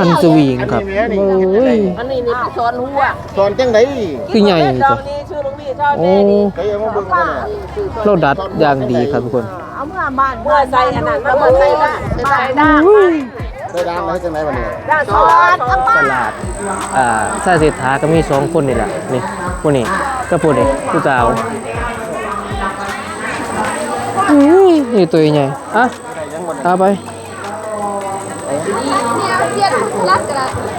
คันสวิงครับ โอ้ย อันนี้นี่สอนหัวสอนจังไดคือใหญ่จ้ะนี่ชื่อลุงพี่เจ้าโอ้ใครเอามาเบิ่งกันเราดัดอย่างดีครับทุกคน เอาเมื่อบ้านเมื่อใส่อันนั้นมาเมื่อใส่บ้ใส่ได้านได้ดังมาให้จังได๋บัดนี้ด้านสอนตลาดอ่าสาเศรษฐาก็มีสองคนนี่แหละนี่ผู้นี้ก็ผู้นี้ผู้สาวนี่ตัวใหญ่อะเอาไป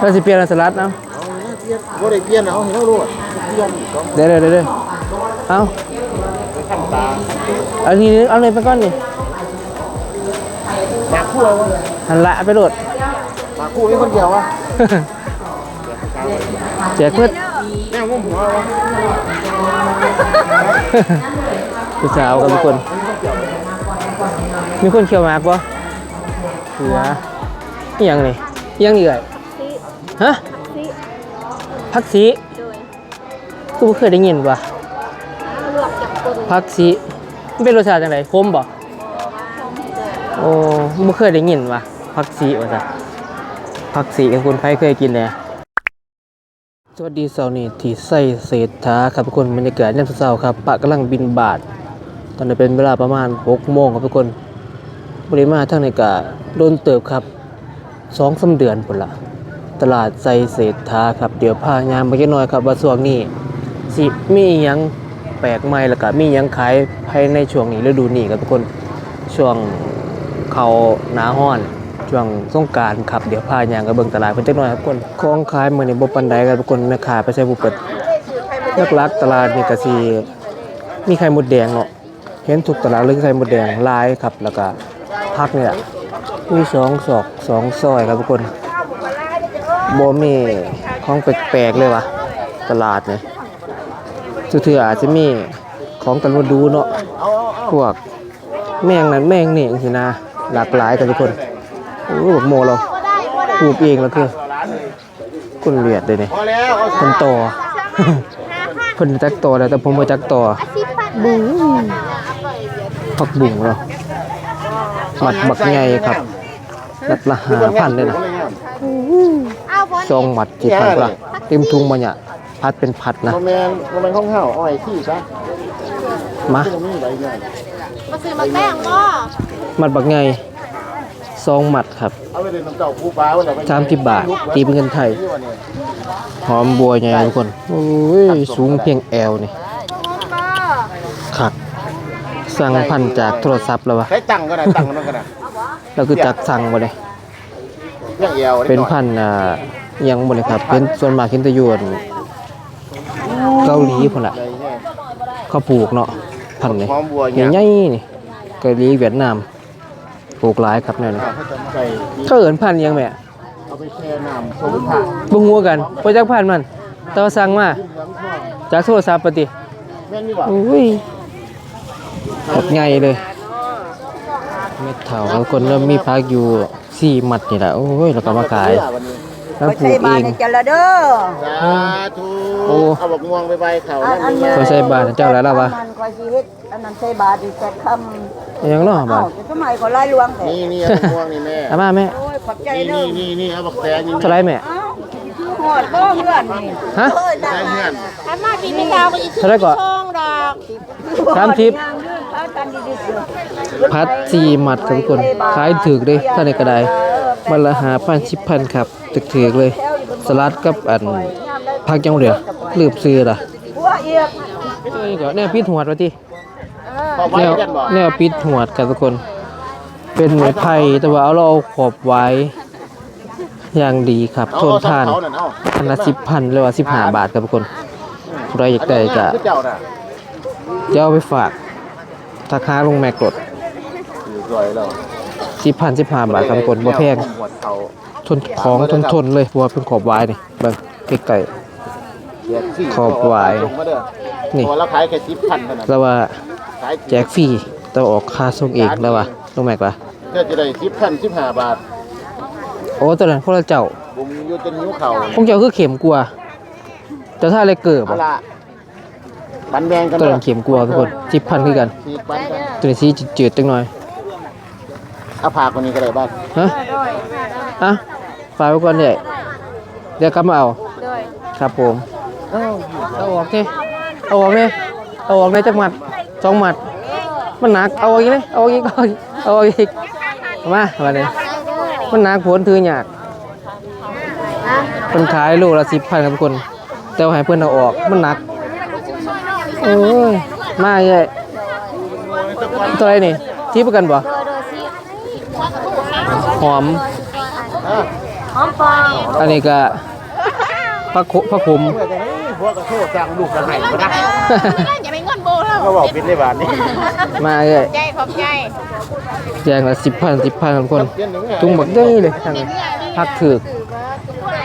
เราสิเปลี่ยนสลัดเอาบ่ได้เปลี่ยนเอาให้เรารู้เปลี่ยนก็เดี๋ยวเดี๋ยวเดี๋ยวเอาขั้นตาเอาทีนี้เอาเลยไปก่อนนี่หมาคู่เอาหันละไปโดดหมาคู่มีคนเดียววะแจกเพื่อแม่งงหัววะผู้สาวกับทุกคนมีคนเขียวหมากปะเหลือ ยังนี่อิหยังนี่เลยฮะพักสีกูบ่เคยได้ยินว่ะพักสีมันเป็นรสชาติจังไดคมบ่โอ้บ่เคยได้ยินว่ะพักสีว่าซะพักสีกับคุณไผเคยกินแหน่สวัสดีเสาร์นี้ที่ไส้เศรษฐาครับทุกคนบรรยากาศยามเช้าๆครับปะกำลังบินบาท ตอนนี้เป็นเวลาประมาณ6โมงครับทุกคนบริมาทางในกาโดนเติบครับ สองสาเดือนพุ่นละตลาดไซเศรษฐาครับ เดี๋ยวพายามไปจักหน่อยครับว่าช่วงนี้สิมียังแปลกใหม่แล้วก็มียังขายภายในช่วงนี้ฤดูนี้ครับทุกคนช่วงเขาหนาห้อนช่วงสงการครับเดี๋ยวพายางกับเบิ่งตลาดเพิ่นจักหน่อยครับทุกคนของขายมื้อนี้บ่ปานใดครับทุกคนแม่ค้าไปใช้บ่เปิดหลักตลาดนี่ก็สิมีไข่มดแดงเนาะเห็นถูกตลาดเลยไข่มดแดงลายครับแล้วก็พักเนี่ย มีสองศอกสองซอยครับทุกคนโบมีของแปลกๆเลยวะตลาดเนี่ยเถื่อๆอาจจะมีของตะลุดูเนาะเอาเอาเอาพวกแมงนั้นแมงนี่สินะหลากหลายกันทุกคนโอ้บอกโมเราปลูกเองแล้วคือคุณเลียดเลยเนี่ยพอแล้วเอาคนโตเพิ่นจักโตแล้วแต่ผมบ่จักโตบุ้งผักบุ้งเนาะห มัดบักใหญ่ครับนัดละห้าพันเลยนะซองหมัดกี่พันละเต็มทุงมาเนี่ยพัดเป็นพัดนะบ่แม่นบ่แม่นของเฮาอ้อยขี้ซะมาบ่มีใบใหญ่มาซื้อมาแป้งบ่หมัดบักใหญ่ซองหมัดครับเอาไปเดินน้ำเจ้าผู้ปลาไว้แล้วไปสามสิบบาท ตีเป็นเงินไทยนี่วะเนี่ยหอมบัวใหญ่ทุกคน โอ้ย สูงเพียงแอวนี่ขัด สั่งพันจากโทรศัพท์แล้ววะใช้ตังค์ก็ได้ตังค์นั่นก็ได้แล้วคือจักสั่งบ่เลยเรื่องเอวเป็นพันธุ์อ่าอิหยังบ่เลยครับ เป็นส่วนมากเห็นแต่อยวนเกาหลีพุ่นล่ะใหญ่แน่เขาปลูกเนาะพันธุ์นี่หอมบัวเนี่ยใหญ่ๆนี่เกาหลีเวียดนามปลูกหลายครับแนวนี้เขาจะใส่เขาเอิ้นพันธุ์อิหยังแม่เอาไปแช่น้ำสมุนไพรบ่ฮู้กันบ่จักพันธุ์มันแต่ว่าสั่งมาจากโทรศัพท์ปะติแม่นนี่บ่อุ้ย บักใหญ่เลยเม็ดเถาบางคนเริ่มมีพักอยู่สี่มัดนี่แหละโอ้ยแล้วก็มาขายแล้วปลูกเองจะละเด้อสาธุโอ้เอาบักม่วงไปใบเขานั่นนี่เขาใส่บาตรเจ้าแล้วล่ะวะมันก็ชีวิตอันนั้นใส่บาตรอีกแต่คอิหยังเนาะำบาเอ้าดจะทำไมก็ไล่ลวงแต่นี่นี่เอาบักม่วงนี่แม่เอามาแม่โอ้ยขอบใจนี่เด้อนี่นี่นี่เอาบักแตงนี่เท่าไหรแม่เอ้า หอดบ่เพื่อนนี่ฮะเอ้ยแตงเพื่อนถ้ามาปีไม่ดาวก็อีกเท่าไหรก่อน ช่องดอกสามทิพย์เอากันดีๆเด้อพัดสี่มัดครับทุกคนขายถือเลยถ้าในกระไดมันละหาพันชิบพันครับถึกถือเลย สลัดกับอันพักยังเหลือลืบซื้อล่ะหัวเอียกเอ้ยก็แนวปิดหัวดว่าติพอไว้แนวกันบ่แนวปิดหัวดครับทุกคน เป็นไม้ไผ่แต่ว่าเอาเราเอาขอบไว้ อย่างดีครับเอาทนเอาทานเขานั่นเอาอันละสิบพันหรือว่าสิบห้าบาทครับทุกคนใครอยากได้ก็คือเจ้าน่ะจะเอาไปฝากราคาลงแม็กกดถือสวยแล้วสิบพันสิบห้าบาทครับทุกคนบ่แพงหัวเขาทนของทนทนเลยเพราะว่าเป็นขอบไว้นี่เบิ่งใกล้แจกฟรีขอบวายลงมาเด้อๆนี่ตัวละขายแค่สิบพันเท่านั้นแล้วว่าขายแจกฟรีแต่ว่าออกค่าส่งเองแล้วว่าลงแม็กว่าเพื่อจะได้สิบพันสิบห้าบาทโอ้ตัวนั้นพวกเราเจ้าผมอยู่จนนิ้วเข่าพวกเจ้าคือเข็มกลัวเจ้าท่าอะไรเกิดเอาบ่ละบันแบงกันตัวนั้นเข็มกลัวทุกคนสิบพันคือกันสิบพันกันตัวนี้สีจืดๆจังหน่อยเอาผากคนนี้ก็ได้บ้างฮะอะฝากไว้ก่อนเนี่ยเดี๋ยวกลับมาเอาโดยครับผมเอาออกดิเอาออกเลยเอาออกได้จักหมัดสองหมัดมันหนักเอาออกอีกเลยเอาออกอีกเอาออกอีกเอาออกอีกเอามามาเนี่ย มันหนักผลถือหยากคนขายลูกละสิบพันครับทุกคน แต่ว่าให้เพื่อนเอาออกมันหนักโอ้ยมาใหญ่ตัวอะไรนี่ที่ประกันบ่หอมหอมปองอันนี้ก็ผักโขผักขมเมื่อจะนี้พวกกระโทษจ้างลูกกระไห้ก็ได้ ก็บอกเป็นในบ้านนี้มาเลยใจขอบใจแจงละสิบพันสิบพันครับทุกคนเย็นหนึ่งจุงบักได้เลยทางนี้พักถือก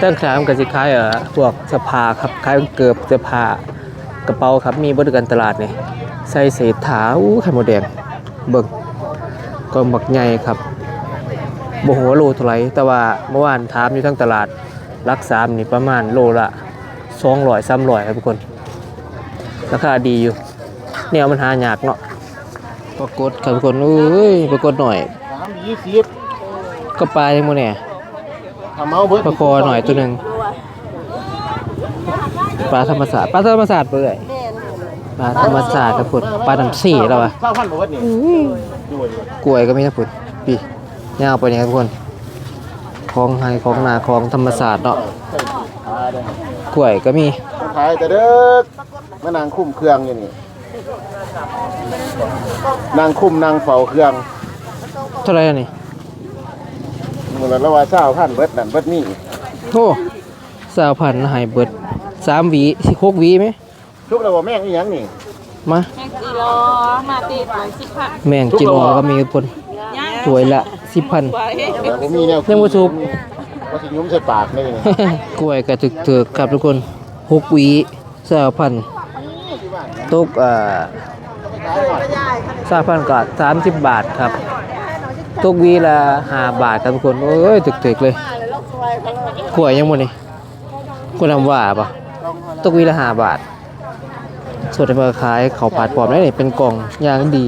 ตั้งขามกับสิขายเอ่อพวกเสื้อผ้าครับขายเกือบเสื้อผ้ากระเป๋าครับมีบริการตลาดนี่ใส่เศษถาอู้ไข่หมดแดงเบิ่งก็บักใหญ่ครับบ่หัวาโลเท่าไหร่แต่ว่าเมื่อวานถามอยู่ทั้งตลาดรักสามนี่ประมาณโลละ200 300ครับทุกคนราคาดีอยู่ เนี่ยมันหายากเนาะปรากฏครับทุกคนเอ้ยปรากฏหน่อยสามยี่สิบก็ปลายังโมเนี่ยทำเอาเบิร์ปลาคอหน่อยตัวหนึ่งปลาธรรมศาสตร์ปลาธรรมศาสตร์เปื่อยปลาธรรมศาสตร์ครับพุ่นปลาดำสี่แล้ววะเก้าพันบอกว่านี่ด้วยกล้วยก็ไม่ใช่พุ่นปียาวไปเนี่ยครับทุกคนของไฮของนาของธรรมศาสตร์เนาะใส่ขาเด้อกล้วยก็มีขายแต่เด็กมานางคุ้มเครื่องอยู่นี่ นางคุ้มนางเฝ้าเครื่องเท่าไหรอันนี่มูลละว่าเช้าพันเบิดนั่นเบิดนี่โอ้สาวพันหายเบิดสามหวีหกหวีไหมชุบแล้วว่าแม่งอีหยังนี่มาแม็กซี่รอมาตีหน่อยสิบพันแมงจิโร่ก็มีครับพุ่นสวยละสิบพัน แต่ผมมีแนวยังบ่ชุบว่าสิยุ้มใส่ปากนี่นี่กล้วยกระถึกเถือกครับทุกคนหกหวีสาวพันตกเอ่อ สาวพันก็สามสิบบาทครับตกวีละห้าบาทครับทุกคน โอ้ยถึกเถือกเลยกล้วยยังหมดนี่กล้วยน้ำว่าปะตกวีละห้าบาทส่วนที่มาขายเขาผัดปอมได้นี่เป็นกล่องอย่างดี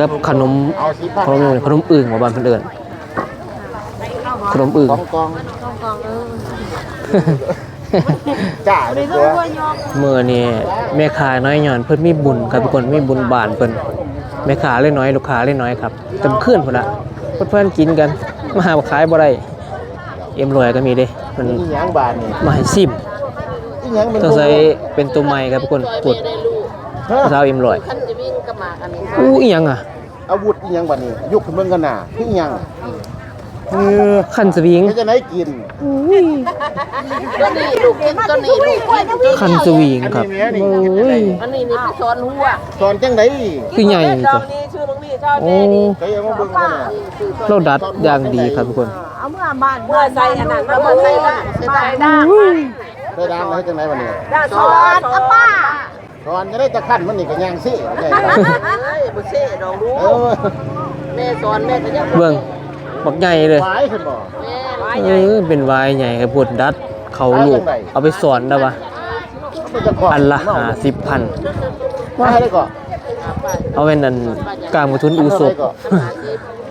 กับขนมเอาสิพันขนมอะไรขนมอึ่งมาบ้านเพื่นเดินขนมอึ่งกองกอง จ้าเลยตัวเมื่อนี่แม่ค้าน้อยหย่อนเพิ่นมีบุญครับทุกคนมีบุญบานเพิ่นแม่ค้าเล่นน้อยลูกค้าเล่นน้อยครับเต็มขึ้นพุ่นละเพิ่นเพื่อนกินกัน มาหาบ่ขายบ่ได้เอ็มรวยก็มีเด้เพิ่นอีหยังบานนี่มาให้ซิมอีหยังมันต้องใส่เป็นตัวใหม่ครับทุกคนปวดฮะสาวเอ็มรวยท่านจะวิ่งกระหมากอันนี้อู้อีหยังอะอาวุธอีหยังบานนี่ยุคเบิ่งกันหน้าคืออีหยัง เออคันสวิงเขาจะไหนกินตัวนี้ลูกกินตัวนี้ลูกกินตัวคันสวิงครับโอ้ยอันนี้นี่ไปสอนหัวสอนจังได๋คือใหญ่เจ้าจ้ะนี้ชื่อตรงนี้เจ้าโอ้แม่นี่ใครเอามาเบิ่งกันน่ะเราดัดอย่างดีครับทุกคนเอาเมื่อบ้านเมื่อใส่อันนั้นเมื่อใส่บ้านใส่ด้านได้ดังแล้วจังได๋บัดนี้ด้านสอนอะป้าสอนจะได้ตะคั่นมันนี่ก็ย่างซี่ได้เฮ้ยบ่เซ่ดอกรู้เออแม่สอนแม่ก็ยังเบิ่ง บักใหญ่เลยหมายเพิ่นบ่แม่เออเป็นวายใหญ่ครับพุ่นดัด เขาลูก เอาไปสอนได้ปะมันจะขอบอันละห้าสิบพันว่าให้ได้ก่อนเอาเป็นอันกลางมาทุนอูศบ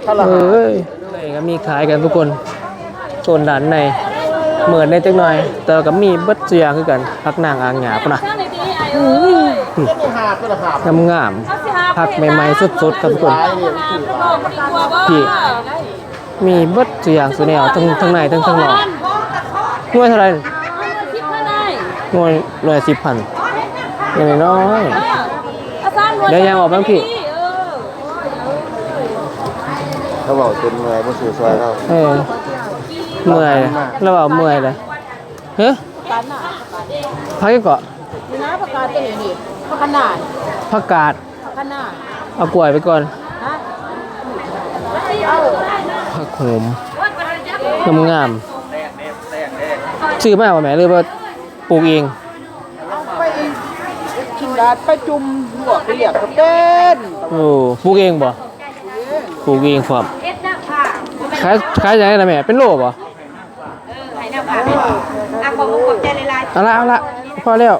ถ้าละเอ้ยนี่ก็มีขายกันทุกคนโซนด้านในเหมือนได้จักหน่อย แต่ก็มีเบัดเสียางคือกันพักนางอ่างหยาปะนะนี่หาบก็ละหาบงามงามๆพักใหม่ๆสดๆครับทุกคนตายนี่มันคือหาบพี่ มีเบัดเสียางสุแนวทั้งทั้งในทั้งทั้งนอกหน่วยเท่าไหร่หน่วยหน่วยสิบพันอย่างน้อยๆเดี๋ยวยังออกบ้างพี่เขาบอกจนเมื่อยบ่ซื้อซอยเราเออเมื่อยแล้วเอาเมื่อยเลยเฮ้ยพักอีกเกาะนี่นะประกาศตัวนี้นี่ขนาดผักกาดขนาดเอากล้วยไปก่อน ผักโขมงามงามๆซื้อมาว่าแม่หรือว่าปลูกเองไปกินดาดไปจุ่มหัวไปเรียกกับเต้นโอ้ปลูกเองบ่ปลูกเองครับขายขายยังไงล่ะแม่เป็นโลบ่เอาละเอาละพอแล้ว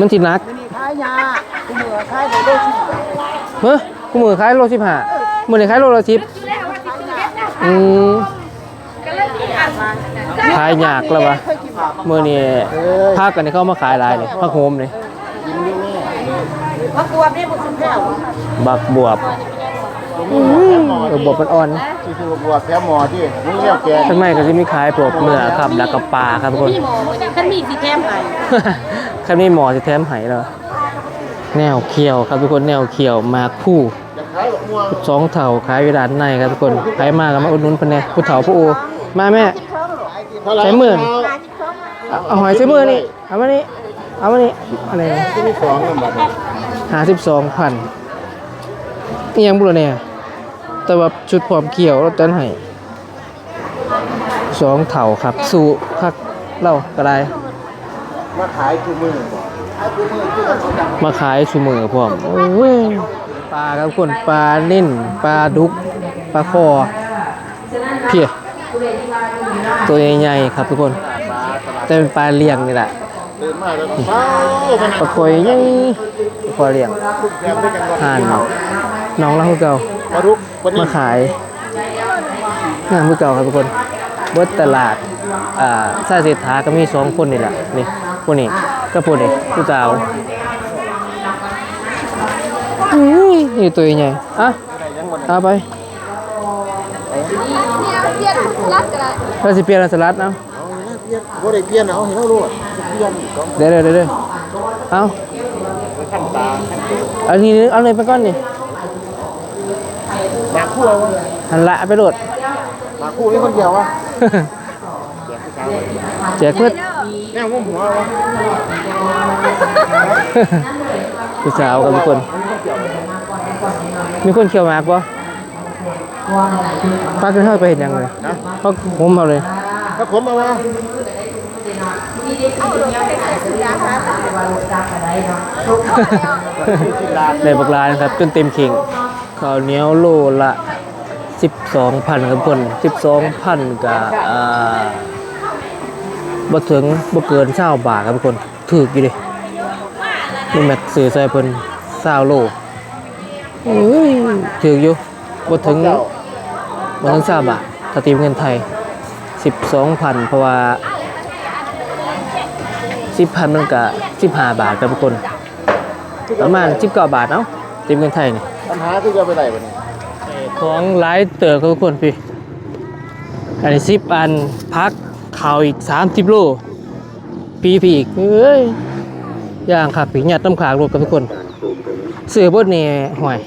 มันสิหนักนี่ขายยากูเหนือขายได้ได้สิเฮ้ยกูมือขายโลสิบห้า มือนี่ขายโลละสิบขายยาอืมขายยากแล้ววะเมื่อนี้ภาคกันนี่เข้ามาขายหลายเลยภาคโฮมนี่กินอยู่แม่มะกรูดนี่บุญแพ้วบักบวบแค่หมอเออบวบมันอ่อนที่คือบวชแค่หมอที่มึงเรียกแกข้างในก็จะมีขายพวกเนื้อครับแล้วก็ปลาครับทุกคนพี่หมอท่านมีสีแก้มไหนข้างนี้หมอจะแถมไห้แล้วแนวเขียวครับทุกคนแนวเขียวหมากผู้ สองเถาขายอยู่ด้านในครับทุกคนใครมาก็มาอุดหนุนเพิ่นแหน่ผู้เฒ่าผู้โอมาแม่เท่าไหร่ใช้มือเอาเอาหอยใช้มือนี่เอามานี่เอามานี่อะไรที่มีของกันบัดนี้หาสิบสองพันนี่ยังบุรเนี่ยแต่ว่าชุดพร้อมเกี่ยวรถเต้นให้สองเถาครับ สู่พักเล่าก็ได้มาขายคือมือขายคือมือที่เราจังมาขายชูมือพร้อมโอ้ย ปลาครับคนปลานิ่นปลาดุกปลาคอเพียตัวใหญ่ๆครับทุกคนแต่เป็นปลาเลี้ยงนี่แหละปลาคอยใหญ่ปลาคอเลี้ยงแกมด้วยกันว่าห่านน้องเล่าคือเก่ามามาขายงานคือเก่าครับทุกคนเบิดตลาดอ่าซาเศรษฐาก็มีสองคนนี่แหละนี่คนนี้ก็คนนี้ผู้สาว อุ้ยนี่ตัวใหญ่อะเอาไปเปลี่ยนรัดก็ได้เราสิเปลี่ยนสลัดเอาบ่ได้เปลี่ยนเอาเห็นเรารู้เปลี่ยนของเดี๋ยวเดี๋ยวเดี๋ยวเดี๋ยวเอาขั้นตาเอาทีนึงเอาเลยไปก่อนนี่หมากคู่เอาหันละไปโหลดหมากคู่นี่คนเดียววะแจกเพื่อแนวงุ้มหัววะผู้สาวกับทุกคน มีคนเขียวหมากปะป้าขึ้นเข้าไปเห็นยังเลยนะเขาผมเอาเลยถ้าผมเอาวะได้บักลานะครับ จนเต็มเข่งข้าวเหนียวโลละ12,000ครับคน12,000กับอ่าบ่ถึงบ่เกิน20บาทครับทุกคนถูกอยู่ดินี่แมทซื้อใส่เพิ่น20โลอุ้ย ถูกอยู่บ่ถึงบ่ถึง20บาทถ้าตีเป็นเงินไทย12,000เพราะว่า10,000มันก็15บาทครับทุกคน ประมาณ19บาทเอ้าตีเป็นเงินไทยนี่ปัญหาคือจะไปไหนวันนี้ของหลายเต๋อครับทุกคนพี่อันนี้สิบอันพักข่าวอีกสามสิบโลปีพี่อีกเอ้ยย่างขับปีหยัดน้ำขางรถกับทุกคนเสือเบิดนี่ห่วย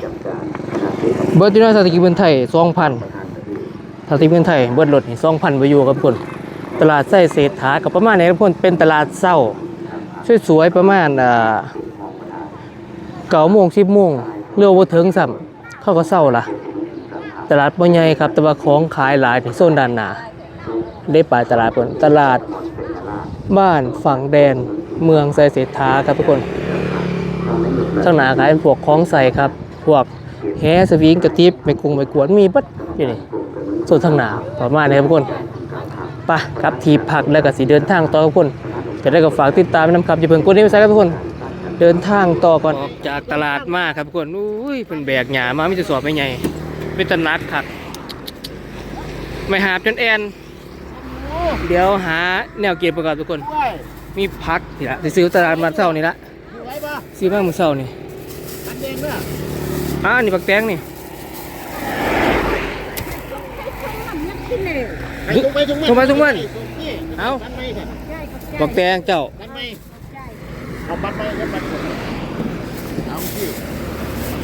เบิดที่น้อยสถิติเงินไทยสองพันสถิติเงินไทยเบิดรถนี่สองพันไปอยู่กับคนตลาดไส้เศรษฐากับประมาณนี้ครับทุกคนเป็นตลาดเศร้าสวยๆประมาณอ่าเก้าโมงสิบโมงเรือว่าถึงสัมเข้าก็เศร้าละตลาดบ่ใหญ่ครับ แต่ว่าของขายหลายในโซนด้านหนาได้ไปตลาดเพิ่นตลาดบ้านฝั่งแดนเมืองไซเศรษฐาครับทุกคนข้างหน้าขายเป็นพวกของใส่ครับ พวก แฮสวิงกระติบไม่กรุงไม่กวนมีบัดอยู่นี่ส่วนทางหนาประมาณนี้ครับทุกคนไปครับทีพักแล้วก็สิเดินทางต่อครับทุกคนจะได้ก็ฝากติดตามน้ำครับอย่าเพิ่งกดนี้ไปใส่ครับทุกคน เดินทางต่อก่อนออกจากตลาดมาครับทุกคนอุ้ยเป็นแบกหยามาไม่จะสอบไม่ใหญ่เป็นตนักครับไม่หาบจนแอนเดี๋ยวหาแนวเก็บประกอบทุกคน มีพักนี่ละซื้อตลาดมาเช้านี่ละซื้อมาเมื่อเช้านี่อันเองเนี่ย อ่านี่ปักแตงนี่ไปจุงไปจุงทุกวันทุกวันนี่เอาบัตรไม่ค่ะปักแตงเจ้าบัตรไม่เอาบัตรไม่เอาบัตรไม่เอาที่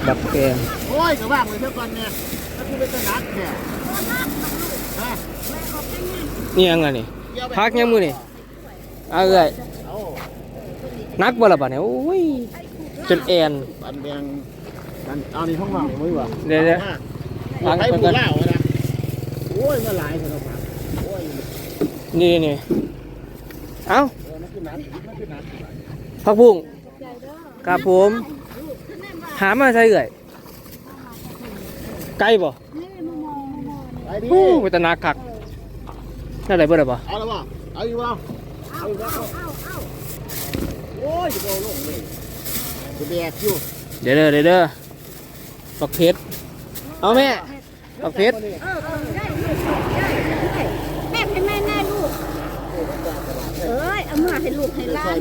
ปักแตงโอ้ยก็ว่างเลยเท่ากันเนี่ยถ้าคุณเป็นตนักแค่ฮะนี่ยังไงนี่พักยังมือนี่เอาเลยเอานักบ่ละบ่เนี่ยโอ้ยจนแอนบั นแดงบันเอาในห้องนอนมือวะเดี๋ยวเดี๋ยวเอาไปปูเหล้าไว้นะโอ้ยมาหลายคนแล้วครับโอ้ยนี่นี่เอ้าเออมันคือนัดมันคือนัดพักบุ้งครับผมหามาใช่เอ่ยไกลบ่ไปดิโอ้ไปตะนาคักน่าได้เบ่ได้บ่เอาแล้วบ่เอาอยู่บ่เอาอยู่บ่เอาโอ้ยจะโดนลงเลยจะแบกอยู่เดี๋ยวเด้อเดี๋ยวเด้อ ปักเพชรเอาแม่ปักเพชรดแม่เป็นแม่แน่ลูก เอ้ยเอามาให้ลูกให้ลาน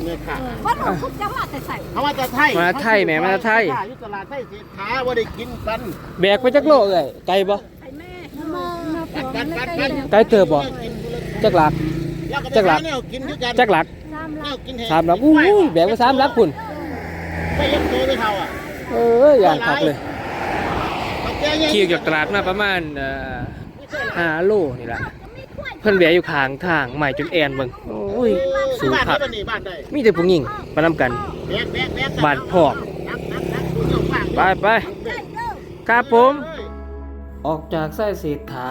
ว่าลูกทุกจะมาวัแต่ใส่เขามาจะไทยมาไทยแม่มาไทยยุตลาดไทยเศรษฐาว่าได้กินกันแบกไปจักโลเลยไกลบ่ไกลเติบบ่จักหลักจักหลักจักหลักสามหลักอู้แบกไปสามหลักคุณไม่ยักตัวไม่เท่าอะเอออย่างขับเลย ขาแก้ยังขี่จากตลาดมาประมาณห้าโลนี่แหละเพิ่นแบกอยู่ข้างทางใหม่จนแอนเบิ่งโอ้ยสูงคักมีแต่ผู้หญิงมานำกันบานพอกไปไปครับผม ออกจากไส้เศรษฐา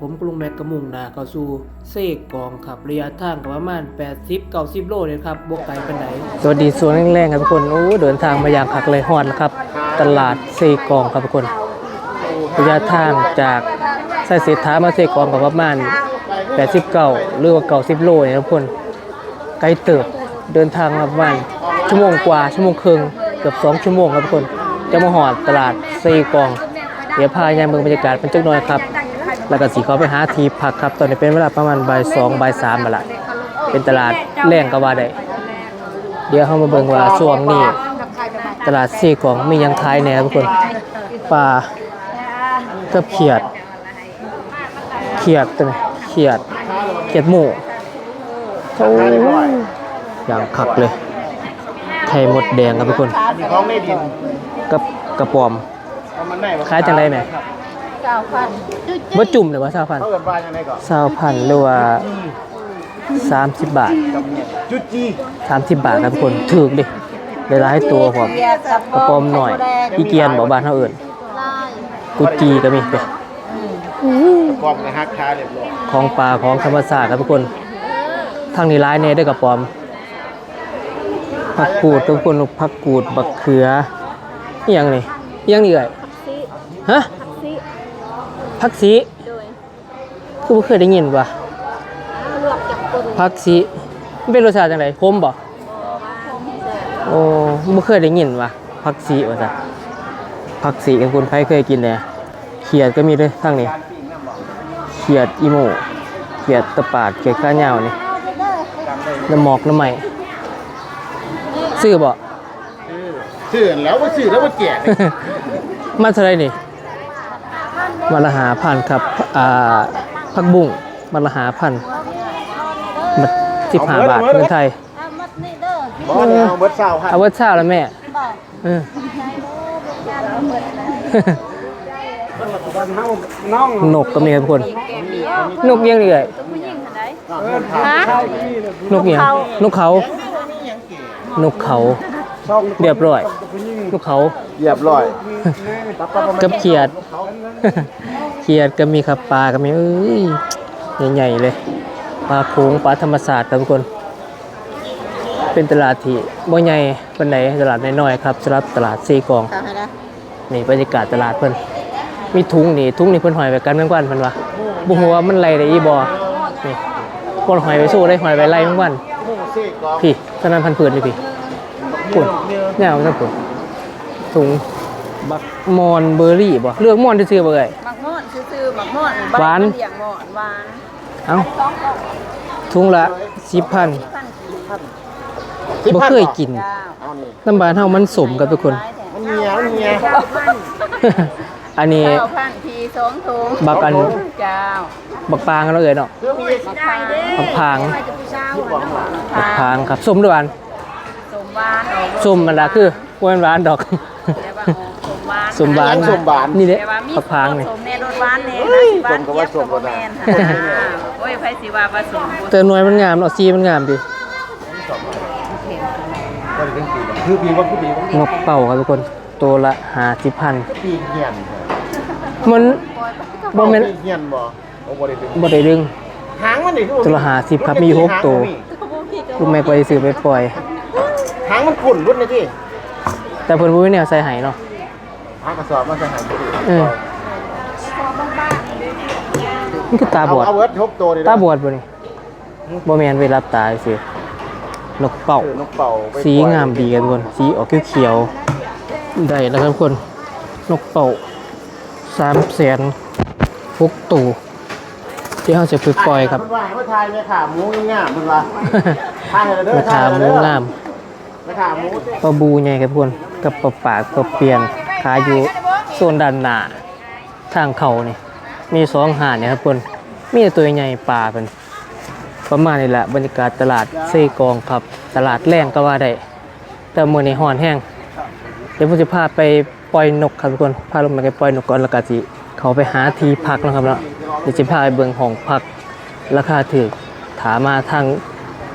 ผมกรุงแมกกระมุงนาเข้าสู่เซกกองครับระยะทางประมาณ 80 90 โลเนี่ยครับบวกไกลเป็นไหนสวัสดีสวนแรงๆครับทุกคน โอ้เดินทางมาอย่างคักเลยฮอดแล้วครับ ตลาดเซกกองครับทุกคน ระยะทางจากไส้เศรษฐามาเซกองก็ประมาณ89หรือว่า90โลเนี่ยทุกคนไกลเติบเดินทางมาประมาณชั่วโมงกว่าชั่วโมงครึ่งเกือบ2ชั่วโมงครับทุกคนจะมาหอดตลาดเซกอง เดี๋ยวพายายเมืองบรรยากาศเป็นจักหน่อยครับ แล้วก็สีเขาไปหาทีพักครับ ตอนนี้เป็นเวลาประมาณบ่ายสองบ่ายสามมาละเป็นตลาดแรงกว่าได้เดี๋ยวเขามาเบิ่งว่าช่วงนี้ ตลาดซีของมียังขายแน่ทุกคนปลา กับเขียด เขียดตัวนี้เขียด เขียดหมูโอ้ยอย่างคักเลย ไข่หมดแดงครับทุกคน ของในดินกับกระปอม เอามันได้บ่ขายจังไรแหม่เก้าพันว่าจุ่มหรือว่าซาพันเขาเกิดบ้านยังไงก่อนซาพันหรือว่าสามสิบบาทจุดจีสามสิบบาทครับทุกคน ถูกดิได้หลายตัวผมกระปอมหน่อย อีเกียนบอกบ้านเท่าอื่น กุจีก็มีเด้กรอบกับฮักคาเรียบร้อยของปลาของธรรมศาสตร์ครับทุกคนทางนี้ร้ายเน่ด้วยกระปอมผักกูดทุกคนผักกูดบักเขืออหยังนี่อหยังนี่เอ่ยซีฮะซีผักสีโดยคือบ่เคยได้ยินว่ะเลือกจากคนผักสีมันเป็นรสชาติจังไดขมบ่โอ้ไม่เคยได้ยินว่ะผักสีว่าจ้ะ ผักสีกันคนไทยเคยกินเลยเขียดก็มีด้วยทางนี้เขียดอีโมเขียดตะปาดเขียดข้าวเหนียวนี่น้ำหมอกน้ำใหม่ซื้อบ่ซื้อแล้วว่าซื้อแล้วว่าแจกมาเท่าไหรนี่มาละหาพันครับอ่าผักบุ้งมาละหาพันมาสิบห้าบาทเงินไทยเอามัดนี่เด้อบ่เนี่ยเอาเบิดเศร้าครับเอาไว่าเช้าแล้วแม่ นะน้องนกก็มีครับทุกคน นกเลี้ยังนี่เลยผู้หญิงคนไหนฮะนกเลี้ยังนกเขา นกเขา เรียบร้อย นกเขาเรียบร้อยกับเขียด เขียดก็มีครับปลาก็มีเอ้ยใหญ่ๆเลย ปลาโขงปลาธรรมศาสตร์ครับทุกคน เป็นตลาดที่บ่ใหญ่ปานใดตลาดน้อยๆครับสำหรับตลาดซีกองเอาให้ นะนี่บรรยากาศตลาดเพิ่นมีถุงนี่ถุงนี่เพิ่นหอยไว้กันแมงวันเพิ่นว่าบ่ฮู้ว่ามันไหลได้อีบ่นี่คนหอยไว้สู้ได้หอยไว้ไล่แมงวันหมูเซ่กรอบพี่สนั่นพันผืนเลยพี่ปุ่นยาวจังปุ่นถุงบักมอนเบอร์รี่บ่เลือกมอนซื่อๆบ่เอ่ยหมักม่อนซื้อๆหมักม่อนหวานเลี้ยงม่อนหวานเอ้าถุงละ10,000พันบ่เคยกินเจ้าเอานี่น้ำบานเฮามันสมกับทุกคนมัน เหนียวมันเหนียวเจ้าพันอันนี้เจ้าพันทีสองถุงบักอันเจ้าบักปางกันแล้วเอ่ยเนาะเครื่องมีบักพางเด้บักพาง ไปจะผู้เช้าหัวน้ำหวานบักพางครับส้มด้วยหวานสมหวานออกส้มมันละคือบ่แม่นหวานดอก แต่ว่าออกสมหวานสมหวานนี่เด้แต่ว่ามีบักพางนี่สมแน่รสหวานแน่นะสิหวานเทียบกับบ่แม่นหั่นน่ะโอ้ยไผสิว่าผสมบ่เตือนหน่วยมันงามเนาะสีมันงามดิ คือปีว่าคือปีว่านกเป่าครับทุกคน ตัวละหาสิพัน ปีเหียนมันบ่แม่นปีเหียนบ่โอ้บ่ได้ดึงบ่ได้ดึง หางมันนี่คือตัวละหาสิบครับ มีหกตัวลูกแม่ก็ไปซื้อไปปล่อย หางมันขุ่นรุ่นนะที่แต่เพิ่นบ่มีแนวใส่ไห้เนาะหางกระสอบมันจะหางบ่ดีเออมันคือตาบอดเอาเวิร์ดหกตัวนี่ตาบอดบ่นี่บ่แม่นไว้รับตาซื่อ นกเป่านกเป่าไปสีงามดีครับทุกคน สีออกเขียวๆได้แล้วครับทุกคน นกเป่าสามแสนหกตัวที่เขาจะไปปล่อยครับมันว่าให้มาทายแม่ขาหมูงามๆมันว่าข้าให้เด้อราคาหมูงามราคาหมูปลาบูใหญ่ครับทุกคนกับปลาปากปลาเปียงขายอยู่โซนด้านหน้าทางเขานี่ มีสองหาดเนี่ยครับทุกคน มีแต่ตัวใหญ่ปลาเป็น ประมาณนี้แหละบรรยากาศตลาดเซกองครับ ตลาดแรงก็ว่าได้แต่มือในห่อนแห้งเดี๋ยวผมจะพาไปปล่อยนกครับทุกคนพาลงมาไปปล่อยนกก่อนแล้วก็จิเขาไปหาที่พักนะครับเนาะเดี๋ยวจะพาไปเบิ่งห้องพักราคาถูกถามมาทาง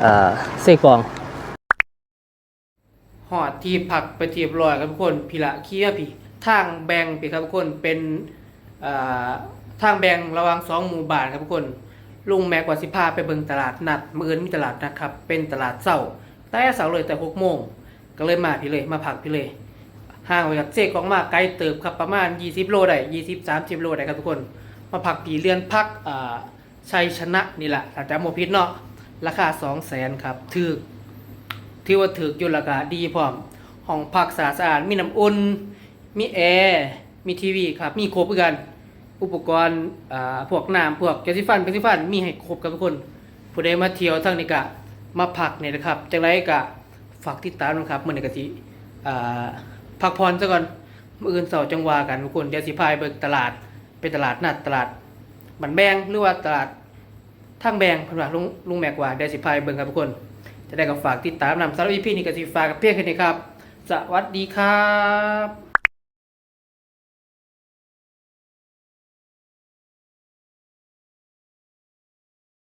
เอ่อเซกองหอดที่พักไปเทียบร้อยครับทุกคนพี่ละเคียพี่ทางแบ่งพี่ครับทุกคนเป็นเอ่อทางแบ่งระหว่างสองหมู่บ้านครับทุกคน ลุงแม็กว่าสิพาไปเบิงตลาดนัดมื้ออื่นมีตลาดนัดครับ เป็นตลาดเช้าแต่เสาเลยแต่หกโมงก็เลยมาพี่เลยมาพักพี่เลยห่างไปจากเซกองมาไกลเติบครับประมาณ 20 โลได้20 30 โลได้ครับทุกคน มาพักปีเรือนพักอ่าชัยชนะนี่แหละอาจจะโมพิษเนาะราคา 2 0 0 0 0 0ครับถือที่ว่าถืออยู่ราคาดีพร้อมห้องพักสะอาดสะอาดมีน้ำอุ่นมีแอร์มีทีวีครับมีครบกัน อุปกรณ์อ่าพวกน้ำพวกยาสีฟันเป็นสีฟันมีให้ครบกับทุกคนผู้ใดมาเที่ยวทางนี้กะมาพักเนี่ยนะครับจังไรกะฝากติดตามนะครับมื่อนี้กะสิอ่าพักผ่อนซะก่อนมื้ออื่นเสาร์จังหวากันทุกคนเดี๋ยวสิพายเบิกตลาดเป็นตลาดนัดตลาดบันแบงหรือว่าตลาดทางแบงเพิ่นว่าลุงลุงแมกว่าเดี๋ยวสิพายเบิ่งครับทุกคน จะได้ก็ฝากติดตามนำสารบ EP นี้ก็สิฝากกับเพียงแค่นี้ครับ สวัสดีครับ